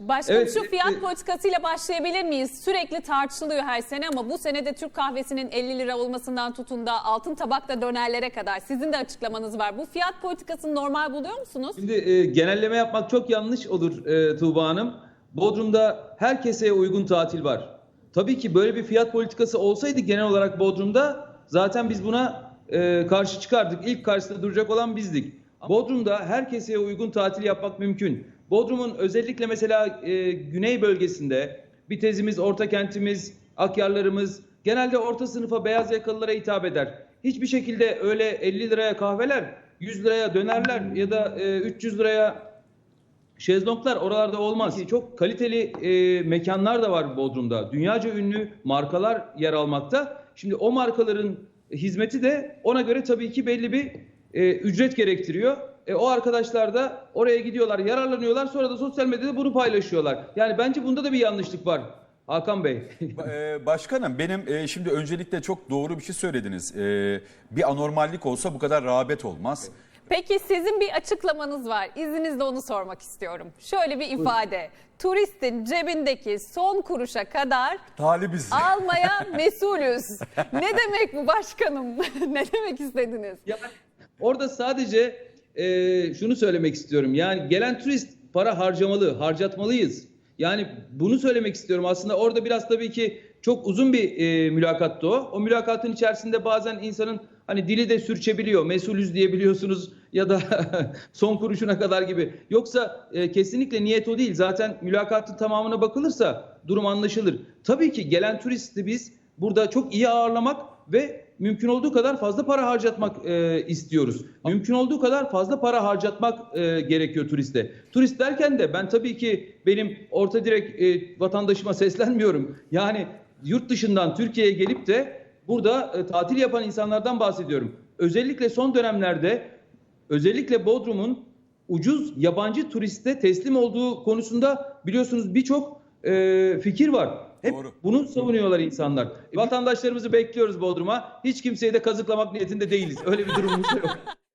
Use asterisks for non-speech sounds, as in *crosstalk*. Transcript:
Başkanım Evet, şu fiyat e- politikasıyla başlayabilir miyiz? Sürekli tartışılıyor her sene ama bu sene de Türk kahvesinin 50 lira olmasından tutun da altın tabakta dönerlere kadar sizin de açıklamanız var. Bu fiyat politikasını normal buluyor musunuz? Şimdi e, genelleme yapmak çok yanlış olur e, Tuğba Hanım. Bodrum'da her keseye uygun tatil var. Tabii ki böyle bir fiyat politikası olsaydı genel olarak Bodrum'da zaten biz buna e, karşı çıkardık. İlk karşısında duracak olan bizdik. Bodrum'da her keseye uygun tatil yapmak mümkün. Bodrum'un özellikle mesela e, güney bölgesinde bir tezimiz, orta kentimiz, akyarlarımız genelde orta sınıfa beyaz yakalılara hitap eder. Hiçbir şekilde öyle 50 liraya kahveler, 100 liraya dönerler ya da e, 300 liraya Şezlonglar oralarda olmaz. Çok kaliteli e, mekanlar da var Bodrum'da. Dünyaca ünlü markalar yer almakta. Şimdi o markaların hizmeti de ona göre tabii ki belli bir e, ücret gerektiriyor. E, o arkadaşlar da oraya gidiyorlar, yararlanıyorlar. Sonra da sosyal medyada bunu paylaşıyorlar. Yani bence bunda da bir yanlışlık var. Hakan Bey. *laughs* Ee, Başkanım benim e, şimdi öncelikle çok doğru bir şey söylediniz. Ee, bir anormallik olsa bu kadar rağbet olmaz. Peki sizin bir açıklamanız var. İzninizle onu sormak istiyorum. Şöyle bir ifade. Turistin cebindeki son kuruşa kadar Talibiz. almaya *laughs* mesulüz. Ne demek bu başkanım? *laughs* ne demek istediniz? Yani orada sadece e, şunu söylemek istiyorum. Yani gelen turist para harcamalı, harcatmalıyız. Yani bunu söylemek istiyorum. Aslında orada biraz tabii ki çok uzun bir e, mülakattı o. O mülakatın içerisinde bazen insanın hani dili de sürçebiliyor. Mesulüz diyebiliyorsunuz ya da *laughs* son kuruşuna kadar gibi. Yoksa e, kesinlikle niyet o değil. Zaten mülakatın tamamına bakılırsa durum anlaşılır. Tabii ki gelen turisti biz burada çok iyi ağırlamak ve mümkün olduğu kadar fazla para harcatmak e, istiyoruz. Mümkün olduğu kadar fazla para harcatmak e, gerekiyor turiste. Turist derken de ben tabii ki benim orta direk e, vatandaşıma *laughs* seslenmiyorum. Yani yurt dışından Türkiye'ye gelip de burada e, tatil yapan insanlardan bahsediyorum. Özellikle son dönemlerde özellikle Bodrum'un ucuz yabancı turiste teslim olduğu konusunda biliyorsunuz birçok e, fikir var. Hep Doğru. bunu savunuyorlar insanlar. Vatandaşlarımızı bekliyoruz Bodrum'a. Hiç kimseyi de kazıklamak niyetinde değiliz. Öyle bir durumumuz da yok. *laughs*